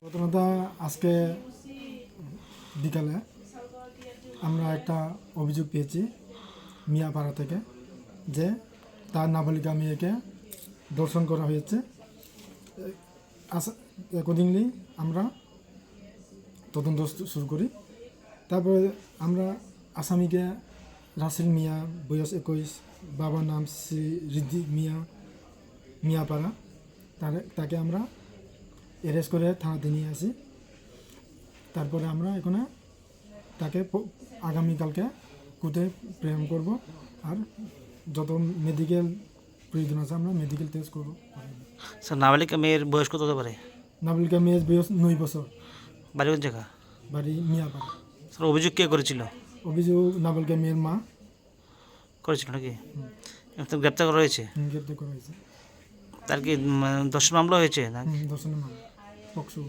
প্রথমত আজকে বিকালে আমরা একটা অভিযোগ পেয়েছি মিয়াপাড়া থেকে যে তার নাবালিকা মেয়েকে দর্শন করা হয়েছে। অ্যাকর্ডিংলি আমরা তদন্ত শুরু করি। তারপরে আমরা আসামিকে রাসেল মিয়া বয়স একুশ বাবার নাম শ্রী রিদ্ধি মিয়া মিয়াপাড়া তাকে আমরা অ্যারেস্ট করে থানাতে নিয়ে আসি। তারপরে আমরা এখানে তাকে আগামীকালকে কোর্টে প্রেরণ করব আর যত মেডিকেল প্রয়োজন আছে আমরা মেডিকেল টেস্ট করব। স্যার নাবালিকা মেয়ের বয়স কত হতে পারে? নাবিলকা মেয়ের বয়স নয় বছর। বাড়ি কোন জায়গা? বাড়ি মিয়াপাড়া স্যার অভিযোগ কে করেছিল? অভিযোগ নাবিলকা মেয়ের মা। করেছিল নাকি? এখন গ্রেপ্তার করা হয়েছে? গ্রেপ্তার করা হয়েছে। তার কি দর্শন মামলা হয়েছে না দর্শন ধর্ষণের মা পক্সো।